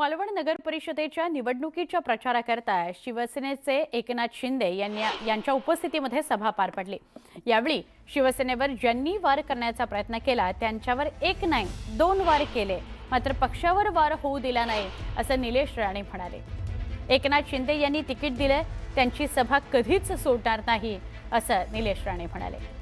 मालवण नगर परिषदेच्या निवडणुकीच्या प्रचाराकरता शिवसेनेचे एकनाथ शिंदे यांनी यांच्या उपस्थितीमध्ये सभा पार पडली. यावेळी शिवसेनेवर ज्यांनी वार करण्याचा प्रयत्न केला त्यांच्यावर एक नाही दोन वार केले. मात्र पक्षावर वार होऊ दिला नाही असं निलेश राणे म्हणाले. एकनाथ शिंदे यांनी तिकीट दिलं त्यांची सभा कधीच सोडणार नाही असं निलेश राणे म्हणाले.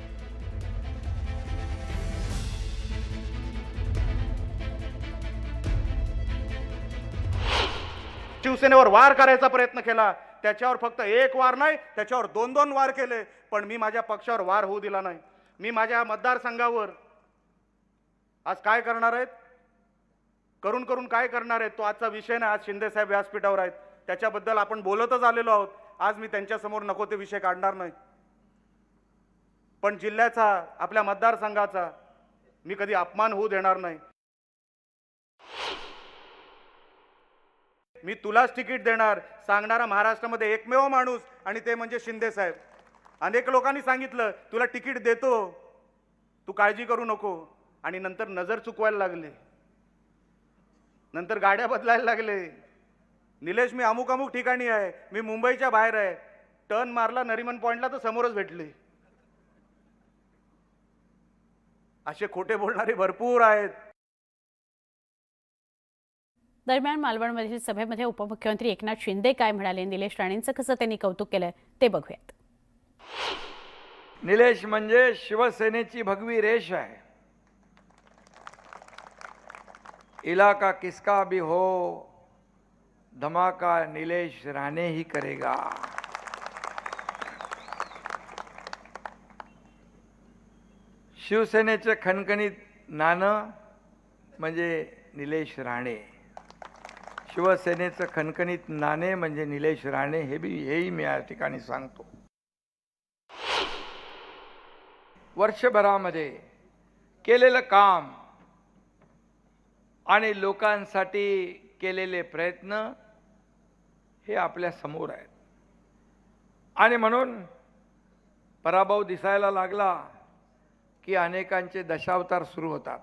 शिवसेनेवर वार करायचा प्रयत्न केला. त्याच्यावर फक्त एक वार नाही त्याच्यावर दोन दोन वार केले. पण मी माझ्या पक्षावर वार होऊ दिला नाही. मी माझ्या मतदारसंघावर आज काय करणार आहेत? करून करून काय करणार आहेत? तो आजचा विषय नाही. आज शिंदेसाहेब व्यासपीठावर आहेत. त्याच्याबद्दल आपण बोलतच आलेलो आहोत. आज मी त्यांच्यासमोर नको ते विषय काढणार नाही. पण जिल्ह्याचा आपल्या मतदारसंघाचा मी कधी अपमान होऊ देणार नाही. मी तुलाच तिकीट देणार. सांगणारा महाराष्ट्रामध्ये एकमेव माणूस आणि ते म्हणजे शिंदे साहेब. अनेक लोकांनी सांगितलं तुला तिकीट देतो. तू काळजी करू नको. आणि नंतर नजर चुकवायला लागले. नंतर गाड्या बदलायला लागले. निलेश मी अमुक अमुक ठिकाणी आहे. मी मुंबईच्या बाहेर आहे. टर्न मारला नरिमन पॉईंटला तर समोरच भेटले. असे खोटे बोलणारे भरपूर आहेत. दरम्यान मालवणमधील सभेमध्ये उपमुख्यमंत्री एकनाथ शिंदे काय म्हणाले निलेश राणेंचं कसं त्यांनी कौतुक केलं ते बघूयात. निलेश म्हणजे शिवसेनेची भगवी रेष आहे. इलाका किसका भी हो धमाका निलेश राणे ही करेगा. शिवसेनेचे खणखणीत नाणं म्हणजे निलेश राणे. शिवसेनेचं खणखणीत नाणे म्हणजे निलेश राणे हे बी हेही मी या ठिकाणी सांगतो. वर्षभरामध्ये केलेलं काम आणि लोकांसाठी केलेले प्रयत्न हे आपल्यासमोर आहेत. आणि म्हणून पराभव दिसायला लागला की अनेकांचे दशावतार सुरू होतात.